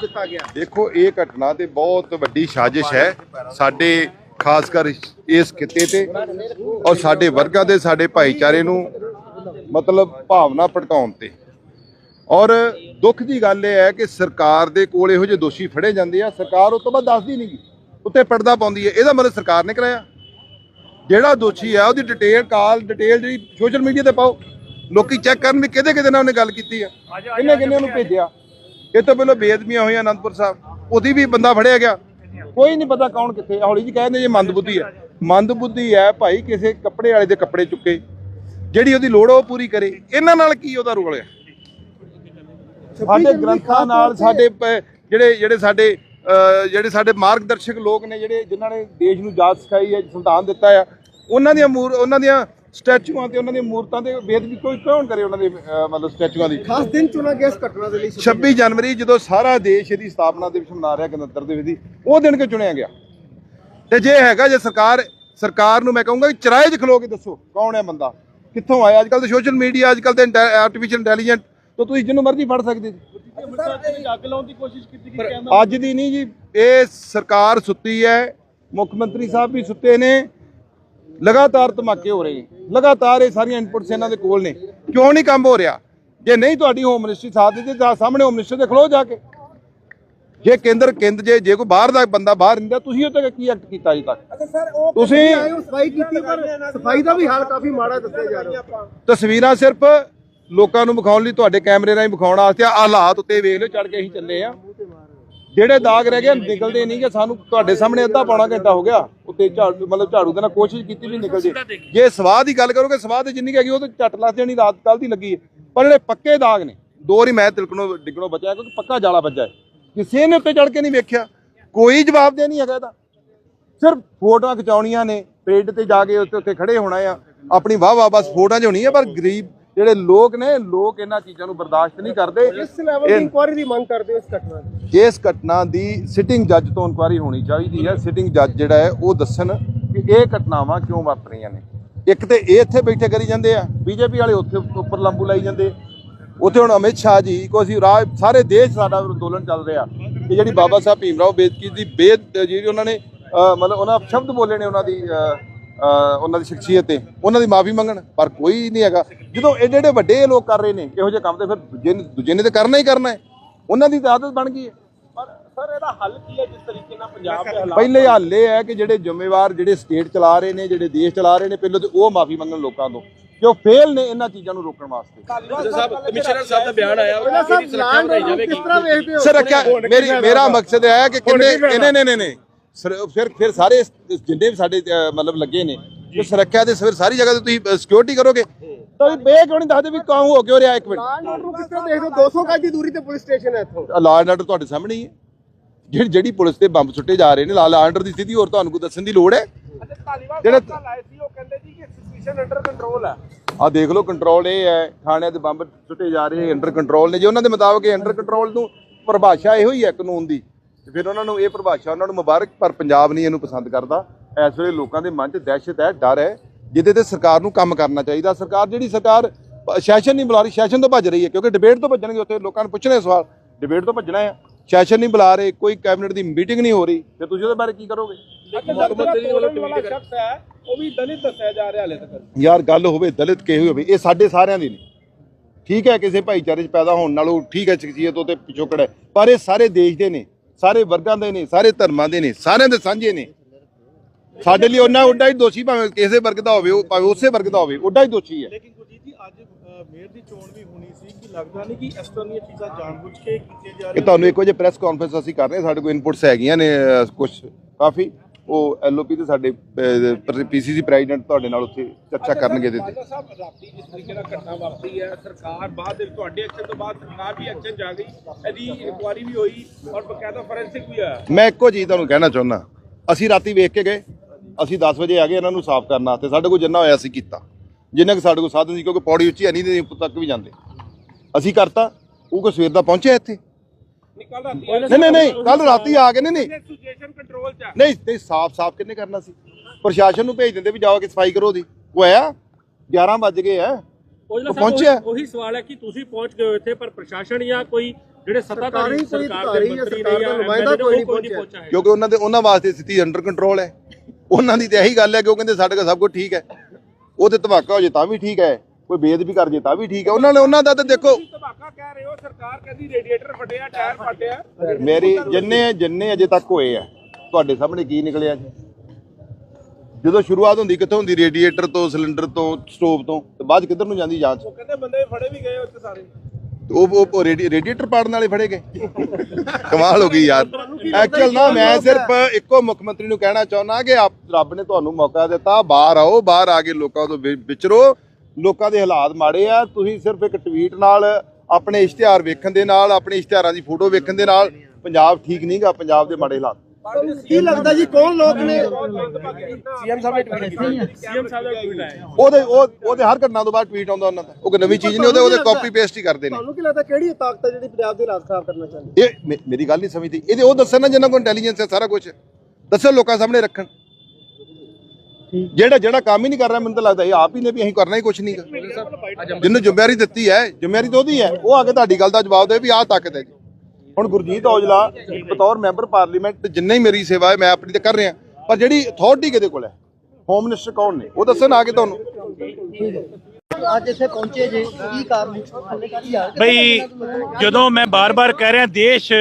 ਦਿੱਤਾ ਗਿਆ। ਦੇਖੋ, ਇਹ ਘਟਨਾ ਤੇ ਬਹੁਤ ਵੱਡੀ ਸਾਜ਼ਿਸ਼ ਹੈ। ਸਾਡੇ, ਖਾਸ ਕਰ ਇਸ ਖਿੱਤੇ ਤੇ ਔਰ ਸਾਡੇ ਵਰਗਾਂ ਦੇ, ਸਾਡੇ ਭਾਈਚਾਰੇ ਨੂੰ ਮਤਲਬ ਭਾਵਨਾ ਭੜਕਾਉਣ ਤੇ। ਔਰ ਦੁੱਖ ਦੀ ਗੱਲ ਇਹ ਹੈ ਕਿ ਸਰਕਾਰ ਦੇ ਕੋਲ ਇਹੋ ਜਿਹੇ ਦੋਸ਼ੀ ਫੜੇ ਜਾਂਦੇ ਆ। ਸਰਕਾਰ ਉਸ ਤੋਂ ਬਾਅਦ ਦੱਸਦੀ ਨਹੀਂਗੀ ਉੱਤੇ ਪਰਦਾ ਪਾਉਂਦੀ ਹੈ। ਇਹਦਾ ਮਤਲਬ ਸਰਕਾਰ ਨੇ ਕਰਾਇਆ। ਜਿਹੜਾ ਦੋਸ਼ੀ ਆ, ਉਹਦੀ ਡਿਟੇਲ, ਕਾਲ, ਡਿਟੇਲ ਜਿਹੜੀ ਸੋਸ਼ਲ ਮੀਡੀਆ ਤੇ ਪਾਓ। ਲੋਕੀ ਚੈੱਕ ਕਰਨ ਵੀ ਕਿਹਦੇ ਕਿਹਦੇ ਨਾਲ ਉਹਨੇ ਗੱਲ ਕੀਤੀ ਆ। ਕਿੰਨੇ ਕਿੰਨੇ ਉਹਨੂੰ ਭੇਜਿਆ। ਇਹ ਤੋਂ ਪਹਿਲਾਂ ਬੇਦਮੀਆਂ ਹੋਈਆਂ ਅਨੰਦਪੁਰ ਸਾਹਿਬ ਉਹਦੀ ਵੀ ਬੰਦਾ ਫੜਿਆ ਗਿਆ। ਕੋਈ ਨਹੀਂ ਪਤਾ ਕੌਣ ਕਿੱਥੇ। ਹੌਲੀ ਜੀ ਕਹਿੰਦੇ ਜੇ ਮੰਦਬੁੱਧੀ ਹੈ। ਮੰਦਬੁੱਧੀ ਹੈ ਭਾਈ ਕਿਸੇ ਕੱਪੜੇ ਵਾਲੇ ਦੇ ਕੱਪੜੇ ਚੁੱਕੇ। ਜਿਹੜੀ ਉਹਦੀ ਲੋੜ ਉਹ ਪੂਰੀ ਕਰੇ। ਇਹਨਾਂ ਨਾਲ ਕੀ ਉਹਦਾ ਰੋਲ ਹੈ ਸਾਡੇ ਗ੍ਰੰਥਾਂ ਨਾਲ ਸਾਡੇ ਜਿਹੜੇ ਜਿਹੜੇ ਸਾਡੇ ਜਿਹੜੇ ਸਾਡੇ ਮਾਰਗਦਰਸ਼ਕ ਲੋਕ ਨੇ ਜਿਹੜੇ ਜਿਨ੍ਹਾਂ ਨੇ ਦੇਸ਼ ਨੂੰ ਜਾਤ ਸਿਖਾਈ ਹੈ ਸੰਤਾਨ ਦਿੱਤਾ ਆ ਉਹਨਾਂ ਦੀਆਂ ਉਹਨਾਂ ਦੀਆਂ ਸਟੈਚੂਆਂ ਤੇ ਉਹਨਾਂ ਦੀਆਂ ਮੂਰਤਾਂ ਤੇ ਬੇਦਬੀ ਕੋਈ ਕੌਣ ਕਰੇ ਉਹਨਾਂ ਦੇ ਅਹ, ਮਤਲਬ ਸਟੈਚੂਆਂ ਦੀ? ਖਾਸ ਦਿਨ ਚੁਣਾ ਗਿਆ ਇਸ ਘਟਨਾ ਦੇ ਲਈ 26 ਜਨਵਰੀ ਜਦੋਂ ਸਾਰਾ ਦੇਸ਼ ਇਹਦੀ ਸਥਾਪਨਾ ਦਿਵਸ ਮਨਾ ਰਿਹਾ ਗਣਤੰਤਰ ਦਿਵਸ ਦੀ ਉਹ ਦਿਨ ਕਿ ਚੁਣਿਆ ਗਿਆ? ਤੇ ਜੇ ਹੈਗਾ ਜੇ ਸਰਕਾਰ ਸਰਕਾਰ ਨੂੰ ਮੈਂ ਕਹੂੰਗਾ ਕਿ ਚਰਾਏ 'ਚ ਖਲੋ ਕੇ ਦੱਸੋ ਕੌਣ ਹੈ ਬੰਦਾ? ਕਿੱਥੋਂ ਆਇਆ? ਅੱਜ ਕੱਲ ਤੇ ਸੋਸ਼ਲ ਮੀਡੀਆ ਅੱਜ ਕੱਲ ਤੇ ਆਰਟੀਫੀਸ਼ੀਅਲ ਇੰਟੈਲੀਜੈਂਟ ਤੋਂ ਤੁਸੀਂ ਜਿਹਨੂੰ ਮਰਜ਼ੀ ਫੜ ਸਕਦੇ ਜੀ। ਅੱਜ ਦੀ ਨਹੀਂ ਜੀ ਇਹ ਸਰਕਾਰ ਸੁੱਤੀ ਹੈ ਮੁੱਖ ਮੰਤਰੀ ਸਾਹਿਬ ਵੀ ਸੁੱਤੇ ਨੇ ਲਗਾਤਾਰ ਧਮਾਕੇ ਹੋ ਰਹੇ ਲਗਾਤਾਰ ਇਹ ਸਾਰੀਆਂ ਇਨਪੁਟਸ ਇਹਨਾਂ ਦੇ ਕੋਲ ਨੇ। ਕਿਉਂ ਨਹੀਂ ਕੰਮ ਹੋ ਰਿਹਾ? ਜੇ ਨਹੀਂ ਤੁਹਾਡੀ ਹੋਮ ਮਿਨਿਸਟਰੀ ਸਾਥ ਦੇ ਤਾਂ ਸਾਹਮਣੇ ਹੋਮ ਮਿਨਿਸਟਰ ਦੇ ਖਲੋ ਜਾ ਕੇ। ਜੇ ਕੇਂਦਰ ਕੇਂਦਰ ਜੇ ਜੇ ਕੋਈ ਬਾਹਰ ਦਾ ਬੰਦਾ ਬਾਹਰ ਰਹਿੰਦਾ ਤੁਸੀਂ ਉੱਤੇ ਕੀ ਐਕਟ ਕੀਤਾ ਅਜੇ ਤੱਕ? ਉਹ ਤੁਸੀਂ- ਸਫ਼ਾਈ ਕੀਤੀ ਪਰ ਸਫ਼ਾਈ ਦਾ ਵੀ ਹਾਲ ਕਾਫੀ ਮਾੜਾ ਦੱਸਿਆ ਜਾ ਰਿਹਾ। ਤਸਵੀਰਾਂ ਸਿਰਫ ਲੋਕਾਂ ਨੂੰ ਵਿਖਾਉਣ ਲਈ ਤੁਹਾਡੇ ਕੈਮਰੇ ਰਾਹੀਂ ਵਿਖਾਉਣ ਵਾਸਤੇ ਆਹ ਹਾਲਾਤ ਉੱਤੇ ਵੇਖ ਲਿਓ ਚੜ ਕੇ ਅਸੀਂ ਚੱਲੇ ਆ ਜਿਹੜੇ ਦਾਗ ਰਹਿ ਗਏ ਨਿਕਲਦੇ ਨਹੀਂ ਕਿ ਸਾਨੂੰ ਤੁਹਾਡੇ ਸਾਹਮਣੇ ਅੱਧਾ ਪੌਣਾ ਘੰਟਾ ਹੋ ਗਿਆ। ਉੱਤੇ ਝਾੜੂ ਮਤਲਬ ਝਾੜੂ ਦੇ ਨਾਲ ਕੋਸ਼ਿਸ਼ ਕੀਤੀ ਵੀ ਨਿਕਲ ਜੇ ਜੇ ਸਵਾਹ ਦੀ ਗੱਲ ਕਰੋਗੇ ਸਵਾਹ ਤੇ ਜਿੰਨੀ ਹੈਗੀ ਉਹ ਤਾਂ ਝੱਟ ਲੱਗ ਜਾਣੀ ਰਾਤ ਕੱਲ ਦੀ ਲੱਗੀ ਹੈ। ਪਰ ਜਿਹੜੇ ਪੱਕੇ ਦਾਗ ਨੇ ਦੋ ਵਾਰੀ ਮੈਂ ਤਿਲਕਣੋਂ ਡਿੱਗਣੋਂ ਬਚਿਆ ਕਿਉਂਕਿ ਪੱਕਾ ਜਾਲਾ ਵੱਜਾ ਹੈ। ਕਿਸੇ ਨੇ ਉੱਤੇ ਚੜ ਕੇ ਨਹੀਂ ਵੇਖਿਆ। ਕੋਈ ਜਵਾਬ ਦੇ ਨਹੀਂ ਹੈਗਾ ਇਹਦਾ। ਸਿਰਫ ਫੋਟੋਆਂ ਖਿਚਾਉਣੀਆਂ ਨੇ ਪਰੇਡ ਤੇ ਜਾ ਕੇ ਉੱਤੇ ਉੱਤੇ ਖੜੇ ਹੋਣਾ ਆ। ਆਪਣੀ ਵਾਹ ਵਾਹ ਬਸ ਫੋਟੋਆਂ 'ਚ ਹੋਣੀ ਆ ਪਰ ਗਰੀਬ ਜਿਹੜੇ ਲੋਕ ਨੇ ਲੋਕ ਇਹਨਾਂ ਚੀਜ਼ਾਂ ਨੂੰ ਬਰਦਾਸ਼ਤ ਨਹੀਂ ਕਰਦੇ। ਇਸ ਲੈਵਲ ਦੀ ਇਨਕੁਆਇਰੀ ਦੀ ਮੰਗ ਕਰਦੇ ਹੋ ਇਸ ਘਟਨਾ ਦੀ? ਇਸ ਘਟਨਾ ਦੀ ਸਿਟਿੰਗ ਜੱਜ ਤੋਂ ਇਨਕੁਆਇਰੀ ਹੋਣੀ ਚਾਹੀਦੀ ਹੈ। ਸਿਟਿੰਗ ਜੱਜ ਜਿਹੜਾ ਹੈ ਉਹ ਦੱਸਣ ਕਿ ਇਹ ਘਟਨਾਵਾਂ ਕਿਉਂ ਵਾਪਰੀਆਂ ਨੇ। ਇੱਕ ਤੇ ਇਹ ਇੱਥੇ ਬੈਠੇ ਕਰੀ ਜਾਂਦੇ ਆ ਬੀਜੇਪੀ ਵਾਲੇ ਉੱਥੇ ਉੱਪਰ ਲੰਬੂ ਲਾਈ ਜਾਂਦੇ। ਉੱਥੇ ਹੁਣ ਅਮਿਤ ਸ਼ਾਹ ਜੀ ਕੋ ਅਸੀਂ ਰਾਜ ਸਾਰੇ ਦੇਸ਼ ਸਾਡਾ ਅੰਦੋਲਨ ਚੱਲ ਰਿਹਾ। ਕਿ ਜਿਹੜੀ ਬਾਬਾ ਸਾਹਿਬ ਭੀਮਰਾਓ ਬੇਦਕੀ ਦੀ ਬੇਦ ਜਿਹੜੀ ਉਹਨਾਂ ਨੇ ਮਤਲਬ ਉਹਨਾਂ ਸ਼ਬਦ ਬੋਲੇ ਨੇ ਉਹਨਾਂ ਦੀ ਉਹਨਾਂ ਦੀ ਸ਼ਖਸੀਅਤ ਤੇ। ਉਹਨਾਂ ਦੀ ਮਾਫੀ ਮੰਗਣ ਪਰ ਕੋਈ ਨਹੀਂ ਹੈਗਾ। ਜਦੋਂ ਏਡੇ ਏਡੇ ਵੱਡੇ ਇਹ ਲੋਕ ਕਰ ਰਹੇ ਨੇ ਇਹੋ ਜਿਹੇ ਕੰਮ ਤੇ ਫਿਰ ਦੂਜੇ ਨੇ ਦੂਜੇ ਨੇ ਤੇ ਕਰਨਾ ਹੀ ਕਰਨਾ ਹੈ। ਉਹਨਾਂ ਦੀ ਤਾਂ ਆਦਤ ਬਣ ਗਈ ਹੈ। ਪਰ ਸਰ ਇਹਦਾ ਹੱਲ ਕੀ ਹੈ? ਜਿਸ ਤਰੀਕੇ ਨਾਲ ਪੰਜਾਬ ਦੇ ਹਾਲਾਤ ਪਹਿਲੇ ਹੱਲ ਇਹ ਹੈ ਕਿ ਜਿਹੜੇ ਜ਼ਿੰਮੇਵਾਰ ਜਿਹੜੇ ਸਟੇਟ ਚਲਾ ਰਹੇ ਨੇ ਜਿਹੜੇ ਦੇਸ਼ ਚਲਾ ਰਹੇ ਨੇ ਪਹਿਲਾਂ ਤੇ ਉਹ ਮਾਫੀ ਮੰਗਣ ਲੋਕਾਂ ਤੋਂ। ਜੋ ਫੇਲ ਨੇ ਇਹਨਾਂ ਚੀਜ਼ਾਂ ਨੂੰ ਰੋਕਣ ਵਾਸਤੇ। ਸਾਹਿਬ ਕਮਿਸ਼ਨਰ ਸਾਹਿਬ ਦਾ ਬਿਆਨ ਆਇਆ। ਪਹਿਲਾਂ ਸਭ ਪਲਾਨ ਨੂੰ ਕਿਸ ਤਰ੍ਹਾਂ ਵੇਖਦੇ ਹੋ? ਸਰ ਰੱਖਿਆ ਮੇਰੀ ਮੇਰਾ ਮਕਸਦ ਇਹ ਹੈ ਕਿ ਕਿੰਨੇ ਇਹਨੇ ਨੇ ਨੇ ਫਿਰ ਫਿਰ ਸਾਰੇ ਜਿੰਨੇ ਵੀ ਸਾਡੇ ਮਤਲਬ ਲੱਗੇ ਨੇ ਉਹ ਸੁਰੱਖਿਆ ਦੇ ਫਿਰ ਸਾਰੀ ਜਗ੍ਹਾ ਤੇ ਤੁਸੀਂ ਸਿਕਿਉਰਿਟੀ ਕਰੋਗੇ? ਤਾਂ ਇਹ ਕਿਉਂ ਨਹੀਂ ਦੱਸਦੇ ਵੀ ਕਾਹੂ ਹੋ ਕਿਉਂ ਰਿਹਾ ਇੱਕ ਮਿੰਟ। ਪਲਾਨ ਨੂੰ ਕਿਸ ਤਰ੍ਹਾਂ ਦੇਖਦੇ ਹੋ? 200 ਗਜ ਦੀ ਦੂਰੀ ਤੇ ਪੁਲਿਸ ਸਟੇਸ਼ਨ ਹੈ ਇੱਥੋਂ? ਲਾਅ ਐਂਡ ਆਰਡਰ ਤੁਹਾਡੇ ਸਾਹਮਣੇ ਹੀ ਹੈ। ਜਿਹੜੀ ਜਿਹੜੀ ਪੁਲਿਸ ਤੇ ਬੰਬ ਸੁੱਟੇ ਜਾ ਰਹੇ ਨੇ ਲਾਅ ਆਰਡਰ ਦੀ ਸਥਿਤੀ ਹੋਰ ਤੁਹਾਨੂੰ ਕੋਈ ਦੱਸਣ ਦੀ ਲੋੜ ਹੈ? ਜਿਹੜਾ- ਲਾਏ ਸੀ ਉਹ ਕਹਿੰਦੇ ਜੀ ਕਿ ਸਿਚੁਏਸ਼ਨ ਅੰਡਰ ਕੰਟਰੋਲ ਹੈ। ਆ ਦੇਖ ਲਓ ਕੰਟਰੋਲ ਇਹ ਹੈ ਥਾਣਿਆਂ ਦੇ ਬੰਬ ਸੁੱਟੇ ਜਾ ਰਹੇ ਅੰਡਰ ਕੰਟਰੋਲ ਨੇ। ਜੇ ਉਹਨਾਂ ਦੇ ਮੁਤਾਬਕ ਇਹ ਅੰਡਰ ਕੰਟਰੋਲ ਨੂੰ ਪਰਿਭਾਸ਼ਾ ਇਹੋ ਹੀ ਹੈ ਕਾਨੂੰਨ ਦੀ। ਤੇ ਫਿਰ ਉਹਨਾਂ ਨੂੰ ਇਹ ਪਰਿਭਾਸ਼ਾ ਉਹਨਾਂ ਨੂੰ ਮੁਬਾਰਕ ਪਰ ਪੰਜਾਬ ਨਹੀਂ ਇਹਨੂੰ ਪਸੰਦ ਕਰਦਾ। ਇਸ ਵੇਲੇ ਲੋਕਾਂ ਦੇ ਮਨ 'ਚ ਦਹਿਸ਼ਤ ਹੈ ਡਰ ਹੈ ਜਿਹਦੇ ਤੇ ਸਰਕਾਰ ਨੂੰ ਕੰਮ ਕਰਨਾ ਚਾਹੀਦਾ। ਸਰਕਾਰ ਜਿਹੜੀ ਸਰਕਾਰ ਸੈਸ਼ਨ ਨਹੀਂ ਬੁਲਾ ਰਹੀ ਸੈਸ਼ਨ ਤੋਂ ਭੱਜ ਰਹੀ ਹੈ ਕਿਉਂਕਿ ਡਿਬੇਟ ਤੋਂ ਭੱਜਣਗੇ ਉੱਥੇ ਲੋਕਾਂ ਨੂੰ ਪੁੱਛਣੇ ਸਵਾਲ। ਡਿਬੇਟ ਤੋਂ ਭੱਜਣਾ ਹੈ ਸੈਸ਼ਨ ਨਹੀਂ ਬੁਲਾ ਰਹੇ ਕੋਈ ਕੈਬਨਿਟ ਦੀ ਮੀਟਿੰਗ ਨਹੀਂ ਹੋ ਰਹੀ। ਤੇ ਤੁਸੀਂ ਉਹਦੇ ਬਾਰੇ ਕੀ ਕਰੋਗੇ? ਮੁੱਖ ਮੰਤਰੀ ਵੱਲੋਂ ਟਵੀਟ ਸ਼ਖਸ ਹੈ ਉਹ ਵੀ ਦਲਿਤ ਦੱਸਿਆ ਜਾ ਰਿਹਾ ਹਲੇ ਤੱਕ। ਯਾਰ ਗੱਲ ਹੋਵੇ ਦਲਿਤ ਕਿਹੋ ਹੋਵੇ ਇਹ ਸਾਡੇ ਸਾਰਿਆਂ ਦੀ ਨਹੀਂ। ਠੀਕ ਹੈ ਕਿਸੇ ਭਾਈਚਾਰੇ 'ਚ ਪੈਦਾ ਹੋਣ ਨਾਲੋਂ ਠੀਕ ਹੈ ਸ਼ਖਸੀਅਤ ਉਹ ਤੇ ਪਿਛੋਕੜ ਹੈ ਪਰ ਇਹ ਸਾਰੇ ਦੇਸ਼ ਦੇ ਨੇ। ਸਾਰੇ ਵਰਗਾਂ ਦੇ ਨੇ ਸਾਰੇ ਧਰਮਾਂ ਦੇ ਨੇ ਸਾਰਿਆਂ ਦੇ ਸਾਂਝੇ ਨੇ ਸਾਡੇ ਲਈ ਉਹਨਾਂ ਉੱਡਾ ਹੀ ਦੋਸ਼ੀ ਭਾਵੇਂ ਕਿਸੇ ਵਰਗ ਦਾ ਹੋਵੇ ਉਹ ਭਾਵੇਂ ਉਸੇ ਵਰਗ ਦਾ ਹੋਵੇ ਉੱਡਾ ਹੀ ਦੋਸ਼ੀ ਹੈ। ਲੇਕਿਨ ਗੁਰਜੀਤ ਜੀ ਅੱਜ ਅ, ਮੇਅਰ ਦੀ ਚੋਣ ਵੀ ਹੋਣੀ ਸੀ ਕਿ ਲੱਗਦਾ ਨਹੀਂ ਕਿ ਇਸ ਤਰ੍ਹਾਂ ਦੀਆਂ ਚੀਜ਼ਾਂ ਜਾਣਬੁੱਝ ਕੇ ਕੀਤੀਆਂ ਜਾ ਰਹੀਆਂ ਤੁਹਾਨੂੰ ਇੱਕ ਵਜੇ ਪ੍ਰੈਸ ਕਾਨਫਰੰਸ ਅਸੀਂ ਕਰ ਰਹੇ ਸਾਡੇ ਕੋਲ ਇਨਪੁਟਸ ਹੈਗੀਆਂ ਨੇ ਕੁਝ ਕਾਫੀ। ਉਹ ਐਲਓਪੀ ਤੇ ਸਾਡੇ ਪੀਸੀਸੀ ਪ੍ਰੈਜ਼ੀਡੈਂਟ ਤੁਹਾਡੇ ਨਾਲ ਉੱਥੇ ਚਰਚਾ ਕਰਨਗੇ ਇਹਦੇ ਤੇ ਸਾਹਿਬ ਰਾਤੀ ਜਿਸ ਤਰੀਕੇ ਨਾਲ ਘਟਨਾ ਵਾਪਰੀ ਹੈ ਸਰਕਾਰ ਬਾਅਦ ਦੇ ਤੁਹਾਡੇ ਐਕਸ਼ਨ ਤੋਂ ਬਾਅਦ ਸਰਕਾਰ ਵੀ ਐਕਸ਼ਨ ਜਾ ਗਈ ਇਹਦੀ ਇਨਕੁਆਰੀ ਵੀ ਹੋਈ ਔਰ ਬਕਾਇਦਾ ਫੋਰੈਂਸਿਕ ਵੀ ਹੋਇਆ। ਮੈਂ ਇੱਕੋ ਚੀਜ਼ ਤੁਹਾਨੂੰ ਕਹਿਣਾ ਚਾਹੁੰਦਾ ਅਸੀਂ ਰਾਤੀ ਵੇਖ ਕੇ ਗਏ ਅਸੀਂ 10 ਵਜੇ ਆ ਗਏ ਇਹਨਾਂ ਨੂੰ ਸਾਫ਼ ਕਰਨ ਵਾਸਤੇ ਸਾਡੇ ਕੋਲ ਜਿੰਨਾ ਹੋਇਆ ਅਸੀਂ ਕੀਤਾ। ਜਿੰਨਾ ਕਿ ਸਾਡੇ ਕੋਲ ਸਾਧਨ ਸੀ ਕਿਉਂਕਿ ਪੌੜੀ ਉੱਚੀ ਨਹੀਂ ਤੇ ਉੱਪਰ ਤੱਕ ਵੀ ਜਾਂਦੇ। ਅਸੀਂ ਕਰਤਾ ਉਹ ਕੋ ਸਵੇਰ ਦਾ ਪਹੁੰਚਿਆ ਇੱਥੇ? ਨਹੀਂ ਨਹੀਂ ਨਹੀਂ ਕੱਲ ਰਾਤੀ ਆ ਗਏ। ਨੇ ਨਹੀਂ। ਸਿਚੁਏਸ਼ਨ ਕੰਟਰੋਲ ਚ ਹੈ ਨਹੀਂ ਨਹੀਂ ਸਾਫ਼ ਸਾਫ਼ ਕਿੰਨੇ ਕਰਨਾ ਸੀ? ਪ੍ਰਸ਼ਾਸਨ ਨੂੰ ਭੇਜ ਦਿੰਦੇ ਵੀ ਜਾਓ ਕਿ ਸਫ਼ਾਈ ਕਰੋ ਦੀ ਉਹ ਆਇਆ? 11 ਵੱਜ ਗਏ ਆ। ਉਹ ਪਹੁੰਚਿਆ? ਉਹੀ ਸਵਾਲ ਹੈ ਕਿ ਤੁਸੀਂ ਪਹੁੰਚ ਗਏ ਹੋ ਇੱਥੇ ਪਰ ਪ੍ਰਸ਼ਾਸਨ ਜਾਂ ਕੋਈ ਜਿਹੜੇ ਸੱਤਾਧਾਰੀ ਸਰਕਾਰ ਦੇ ਮੰਤਰੀ ਨੇ ਜਾਂ ਨੁਮਾਇੰਦਾ ਕੋਈ ਨਹੀਂ। ਪਹੁੰਚਿਆ। ਕਿਉਂਕਿ ਉਹਨਾਂ ਦੇ ਉਹਨਾਂ ਵਾਸਤੇ ਸਥਿਤੀ ਅੰਡਰ ਕੰਟਰੋਲ ਹੈ। ਉਹਨਾਂ ਦੀ ਤਾਂ ਇਹੀ ਗੱਲ ਹੈ ਕਿ ਉਹ ਕਹਿੰਦੇ ਸਾਡੇ ਕੋਲ ਸਭ ਕੁਝ ਠੀਕ ਹੈ। ਉਹ ਤੇ ਧਮਾਕਾ ਹੋ ਜੇ ਤਾਂ ਵੀ ਠੀਕ ਹੈ। ਕੋਈ ਬੇਦ ਵੀ ਕਰ ਜੇ ਤਾਂ ਵੀ ਠੀਕ ਹੈ ਉਹਨਾਂ ਨੇ ਉਹਨਾਂ ਦਾ ਤਾਂ ਦੇਖੋ ਧਮਾਕਾ ਕਹਿ ਰਹੇ ਹੋ ਸਰਕਾਰ ਕਹਿੰਦੀ ਰੇਡੀਏਟਰ ਫਟਿਆ ਟਾਇਰ ਫਟਿਆ। ਮੇਰੀ ਜਿੰਨੇ ਜਿੰਨੇ ਅਜੇ ਤੱਕ ਹੋਏ ਆ ਤੁਹਾਡੇ ਸਾਹਮਣੇ ਕੀ ਨਿਕਲਿਆ ਜੀ? ਜਦੋਂ ਸ਼ੁਰੂਆਤ ਹੁੰਦੀ ਕਿੱਥੋਂ ਹੁੰਦੀ? ਰੇਡੀਏਟਰ ਤੋਂ ਸਿਲੰਡਰ ਤੋਂ ਸਟੋਵ ਤੋਂ ਤੇ ਬਾਅਦ ਕਿੱਧਰ ਨੂੰ ਜਾਂਦੀ ਜਾਂਚ? ਉਹ ਕਹਿੰਦੇ ਬੰਦੇ ਫੜੇ ਵੀ ਗਏ ਉੱਥੇ ਸਾਰੇ। ਉਹ ਉਹ- ਉਹ ਰੇਡੀ- ਰੇਡੀਏਟਰ ਪਾੜਨ ਵਾਲੇ ਫੜੇ ਗਏ। ਕਮਾਲ ਹੋ ਗਈ ਯਾਰ। ਐਕਚੁਅਲ ਨਾ ਮੈਂ ਸਿਰਫ ਇੱਕੋ ਮੁੱਖ ਮੰਤਰੀ ਨੂੰ ਕਹਿਣਾ ਚਾਹੁੰਦਾ ਕਿ ਆਪ ਰੱਬ ਨੇ ਤੁਹਾਨੂੰ ਮੌਕਾ ਦਿੱਤਾ ਬਾਹਰ ਆਓ ਬਾਹਰ ਆ ਕੇ ਲੋਕਾਂ ਤੋਂ ਵਿ- ਵਿਚਰੋ। ਲੋਕਾਂ ਦੇ ਹਾਲਾਤ ਮਾੜੇ ਆ। ਤੁਸੀਂ ਸਿਰਫ ਇੱਕ ਟਵੀਟ ਨਾਲ ਆਪਣੇ ਇਸ਼ਤਿਹਾਰ ਵੇਖਣ ਦੇ ਨਾਲ ਆਪਣੇ ਇਸ਼ਤਿਹਾਰਾਂ ਦੀ ਫੋਟੋ ਵੇਖਣ ਦੇ ਨਾਲ ਪੰਜਾਬ ਠੀਕ ਨਹੀਂਗਾ ਪੰਜਾਬ ਦੇ ਮਾੜੇ ਹਾਲਾਤ। ਕੀ ਲੱਗਦਾ ਜੀ ਕੌਣ ਲੋਕ ਨੇ? ਸੀਐਮ ਸਾਹਿਬ ਨੇ ਟਵੀਟ ਕੀਤਾ। ਸੀਐਮ ਸਾਹਿਬ ਦਾ ਟਵੀਟ ਆਇਆ ਉਹਦੇ ਉਹ ਉਹਦੇ ਹਰ ਘਟਨਾ ਤੋਂ ਬਾਅਦ ਟਵੀਟ ਆਉਂਦਾ ਉਹਨਾਂ ਦਾ। ਉਹ ਕੋਈ ਨਵੀਂ ਚੀਜ਼ ਨਹੀਂ ਉਹਦੇ ਉਹਦੇ ਕਾਪੀ ਪੇਸਟ ਹੀ ਕਰਦੇ ਨੇ। ਤੁਹਾਨੂੰ ਕੀ ਲੱਗਦਾ ਕਿਹੜੀ ਤਾਕਤ ਹੈ ਜਿਹੜੀ ਪੰਜਾਬ ਦੀ ਰਾਜ ਖਰਾਬ ਕਰਨਾ ਚਾਹੁੰਦੀ ਇਹ ਮੇਰੀ ਗੱਲ ਨਹੀਂ ਸਮਝਦੀ। ਇਹਦੇ ਉਹ ਦੱਸਣ ਨਾ ਜਿਨ੍ਹਾਂ ਕੋਲ ਇੰਟੈਲੀਜੈਂਸ ਹੈ ਸਾਰਾ ਕੁਝ ਦੱਸੋ ਲੋਕਾਂ ਸਾਹਮਣੇ ਰੱਖਣ। ਜਿਹੜਾ ਜਿਹੜਾ ਕੰਮ ਹੀ ਨਹੀਂ ਕਰ ਰਿਹਾ ਮੈਨੂੰ ਤਾਂ ਲੱਗਦਾ ਇਹ ਆਪ ਹੀ ਨੇ ਵੀ ਅਸੀਂ ਕਰਨਾ ਹੀ ਕੁਝ ਨਹੀਂ। ਜਿਹਨੂੰ ਜ਼ਿੰਮੇਵਾਰੀ ਦਿੱਤੀ ਹੈ ਜ਼ਿੰਮੇਵਾਰੀ ਤਾਂ ਉਹਦੀ ਹੈ ਉਹ ਆ ਕੇ ਤੁਹਾਡੀ ਗੱਲ ਦਾ ਜਵਾਬ ਦੇ ਵੀ ਆਹ ਤਾਕਤ ਹੈ ਜੀ ਹੁਣ ਗੁਰਜੀਤ ਔਜਲਾ ਬਤੌਰ ਮੈਂਬਰ ਪਾਰਲੀਮੈਂਟ ਜਿੰਨਾ ਹੀ ਮੇਰੀ ਸੇਵਾ ਹੈ ਮੈਂ ਆਪਣੀ ਤੇ ਕਰ ਰਿਹਾ ਪਰ ਜਿਹੜੀ ਅਥਾਰਟੀ ਕਿਹਦੇ ਕੋਲ ਹੈ? ਹੋਮ ਮਿਨਿਸਟਰ ਕੌਣ ਨੇ? ਉਹ ਦੱਸਣ ਆ ਕੇ ਤੁਹਾਨੂੰ। ਅੱਜ ਇੱਥੇ ਪਹੁੰਚੇ ਜੇ ਕੀ ਕਾਰਨ ਬਈ ਜਦੋਂ ਮੈਂ ਬਾਰ-ਬਾਰ ਕਹਿ ਰਿਹਾ ਦੇਸ਼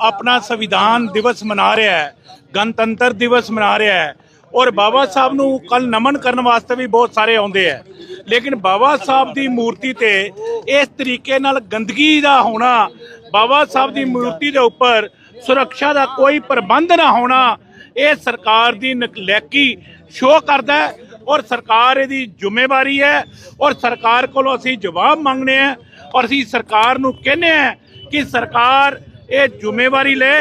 ਆਪਣਾ ਸੰਵਿਧਾਨ ਦਿਵਸ ਮਨਾ ਰਿਹਾ ਹੈ ਗਣਤੰਤਰ ਦਿਵਸ ਮਨਾ ਰਿਹਾ ਹੈ ਔਰ ਬਾਬਾ ਸਾਹਿਬ ਨੂੰ ਕੱਲ ਨਮਨ ਕਰਨ ਵਾਸਤੇ ਵੀ ਬਹੁਤ ਸਾਰੇ ਆਉਂਦੇ ਆ। ਲੇਕਿਨ ਬਾਬਾ ਸਾਹਿਬ ਦੀ ਮੂਰਤੀ ਤੇ ਇਸ ਤਰੀਕੇ ਨਾਲ ਗੰਦਗੀ ਦਾ ਹੋਣਾ, ਬਾਬਾ ਸਾਹਿਬ ਦੀ ਮੂਰਤੀ ਦੇ ਉੱਪਰ ਸੁਰੱਖਿਆ ਦਾ ਕੋਈ ਪ੍ਰਬੰਧ ਨਾ ਹੋਣਾ, ਇਹ ਸਰਕਾਰ ਦੀ ਨਕਲੈਕੀ ਸ਼ੋਅ ਕਰਦਾ ਔਰ ਸਰਕਾਰ ਇਹਦੀ ਜ਼ਿੰਮੇਵਾਰੀ ਹੈ ਔਰ ਸਰਕਾਰ ਕੋਲੋਂ ਅਸੀਂ ਜਵਾਬ ਮੰਗਨੇ ਆ ਔਰ ਅਸੀਂ ਸਰਕਾਰ ਨੂੰ ਕਹਿੰਦੇ ਆ ਕਿ ਸਰਕਾਰ ਇਹ ਜ਼ਿੰਮੇਵਾਰੀ ਲੈ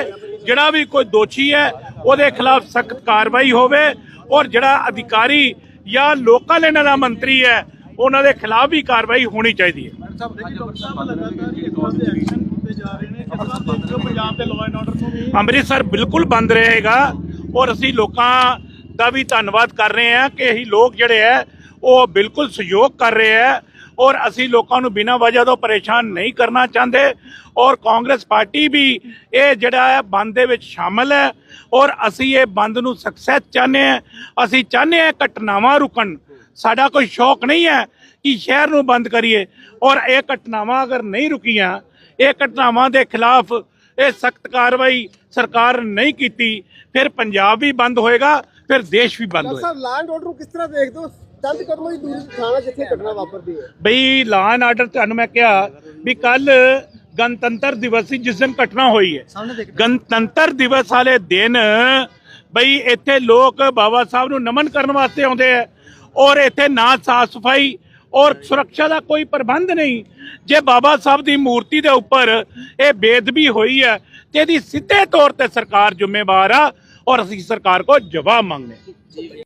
ਜਿਹੜਾ ਵੀ ਕੋਈ ਦੋਸ਼ੀ ਹੈ ਉਹਦੇ ਖਿਲਾਫ ਸਖਤ ਕਾਰਵਾਈ ਹੋਵੇ ਔਰ ਜਿਹੜਾ ਅਧਿਕਾਰੀ ਜਾਂ ਲੋਕਲ ਇਹਨਾਂ ਦਾ ਮੰਤਰੀ ਹੈ ਉਹਨਾਂ ਦੇ ਖਿਲਾਫ ਵੀ ਕਾਰਵਾਈ ਹੋਣੀ ਚਾਹੀਦੀ ਹੈ। ਅੰਮ੍ਰਿਤਸਰ ਬਿਲਕੁਲ ਬੰਦ ਰਹੇਗਾ ਔਰ ਅਸੀਂ ਲੋਕਾਂ ਦਾ ਵੀ ਧੰਨਵਾਦ ਕਰ ਰਹੇ ਹਾਂ ਕਿ ਇਹ ਲੋਕ ਜਿਹੜੇ ਹੈ ਉਹ ਬਿਲਕੁਲ ਸਹਿਯੋਗ ਕਰ ਰਹੇ ਹੈ ਔਰ ਅਸੀਂ ਲੋਕਾਂ ਨੂੰ ਬਿਨਾਂ ਵਜ੍ਹਾ ਤੋਂ ਪਰੇਸ਼ਾਨ ਨਹੀਂ ਕਰਨਾ ਚਾਹੁੰਦੇ ਔਰ ਕਾਂਗਰਸ ਪਾਰਟੀ ਵੀ ਇਹ ਜਿਹੜਾ ਹੈ ਬੰਦ ਦੇ ਵਿੱਚ ਸ਼ਾਮਲ ਹੈ ਔਰ ਅਸੀਂ ਇਹ ਬੰਦ ਨੂੰ ਸਕਸੈਸ ਚਾਹੁੰਦੇ ਹਾਂ। ਅਸੀਂ ਚਾਹੁੰਦੇ ਹਾਂ ਘਟਨਾਵਾਂ ਰੁਕਣ। ਸਾਡਾ ਕੋਈ ਸ਼ੌਕ ਨਹੀਂ ਹੈ ਕਿ ਸ਼ਹਿਰ ਨੂੰ ਬੰਦ ਕਰੀਏ। ਔਰ ਇਹ ਘਟਨਾਵਾਂ ਅਗਰ ਨਹੀਂ ਰੁਕੀਆਂ ਇਹ ਘਟਨਾਵਾਂ ਦੇ ਖਿਲਾਫ ਇਹ ਸਖਤ ਕਾਰਵਾਈ ਸਰਕਾਰ ਨਹੀਂ ਕੀਤੀ ਫਿਰ ਪੰਜਾਬ ਵੀ ਬੰਦ ਹੋਏਗਾ ਫਿਰ ਦੇਸ਼ ਵੀ ਬੰਦ ਹੋਏਗਾ। ਸਾਹਿਬ ਲੈਂਡ ਆਰਡਰ ਨੂੰ ਕਿਸ ਤਰ੍ਹਾਂ ਦੇਖਦੇ ਹੋ? ਚੰਦ ਕਦਮੋਂ ਦੀ ਦੂਰੀ ਤੇ ਥਾਣਾ ਜਿੱਥੇ ਘਟਨਾ ਵਾਪਰਦੀ ਹੈ। ਬਈ ਐਂਡ ਆਰਡਰ ਤੁਹਾਨੂੰ ਮੈਂ ਕਿਹਾ ਵੀ ਕੱਲ ਗਣਤੰਤਰ ਦਿਵਸ ਸੀ ਜਿਸ ਦਿਨ ਘਟਨਾ ਹੋਈ ਹੈ। ਗਣਤੰਤਰ ਦਿਵਸ ਵਾਲੇ ਦਿਨ ਬਈ ਇੱਥੇ ਲੋਕ ਬਾਬਾ ਸਾਹਿਬ ਨੂੰ ਨਮਨ ਕਰਨ ਵਾਸਤੇ ਆਉਂਦੇ ਆ ਔਰ ਇੱਥੇ ਨਾ ਸਾਫ਼ ਸਫ਼ਾਈ ਔਰ ਸੁਰੱਖਿਆ ਦਾ ਕੋਈ ਪ੍ਰਬੰਧ ਨਹੀਂ। ਜੇ ਬਾਬਾ ਸਾਹਿਬ ਦੀ ਮੂਰਤੀ ਦੇ ਉੱਪਰ ਇਹ ਬੇਦਬੀ ਹੋਈ ਹੈ ਤੇ ਇਹਦੀ ਸਿੱਧੇ ਤੌਰ ਤੇ ਸਰਕਾਰ ਜ਼ਿੰਮੇਵਾਰ ਆ ਔਰ ਅਸੀਂ ਸਰਕਾਰ ਕੋ ਜਵਾਬ ਮੰਗਦੇ ਹਾਂ।